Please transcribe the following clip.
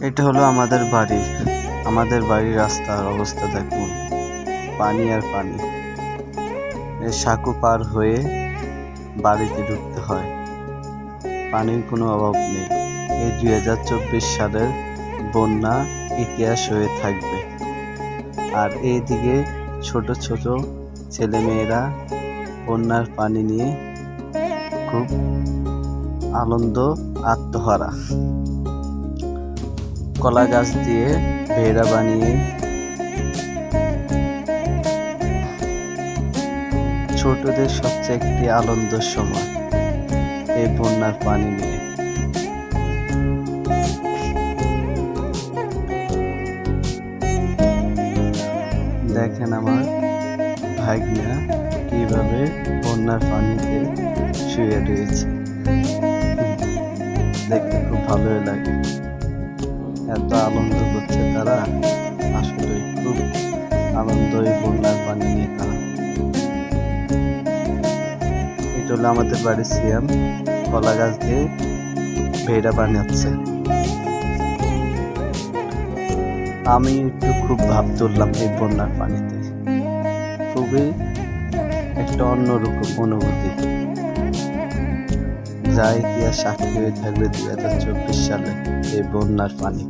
এটা হলো আমাদের বাড়ি। আমাদের বাড়ির রাস্তার অবস্থা দেখুন। পানি আর পানি। সাঁকো পার হয়ে বাড়িতে ঢুকতে হয়। পানির কোনো অভাব নেই। এই দুই হাজার চব্বিশ সালের বন্যা ইতিহাস হয়ে থাকবে। আর এইদিকে ছোট ছোট ছেলেমেয়েরা বন্যার পানি নিয়ে খুব আনন্দ, আত্মহারা। কলা গাছ দিয়ে ভেড়া বানিয়ে ছোটদের সবচেয়ে একটি আনন্দের সময় এই বন্যার পানি নিয়ে। দেখেন আমার ভাগ্না কীভাবে বন্যার পানিতে শুয়ে রয়েছে। দেখতে খুব ভালোই লাগে। এত আনন্দ করছে তারা, আসলে খুব আনন্দই বন্যার পানি নিয়ে তারা। এটা হলো আমাদের বাড়ির সিয়াম, কলা গাছ দিয়ে ভেড়া বানাচ্ছে। আমি একটু খুব ভাব তুললাম এই বন্যার পানিতে। খুবই একটা অন্যরকম অনুভূতি। যা ইতিহাস সাক্ষী হয়ে থাকবে দুই হাজার চব্বিশ সালে এই বন্যার পানি।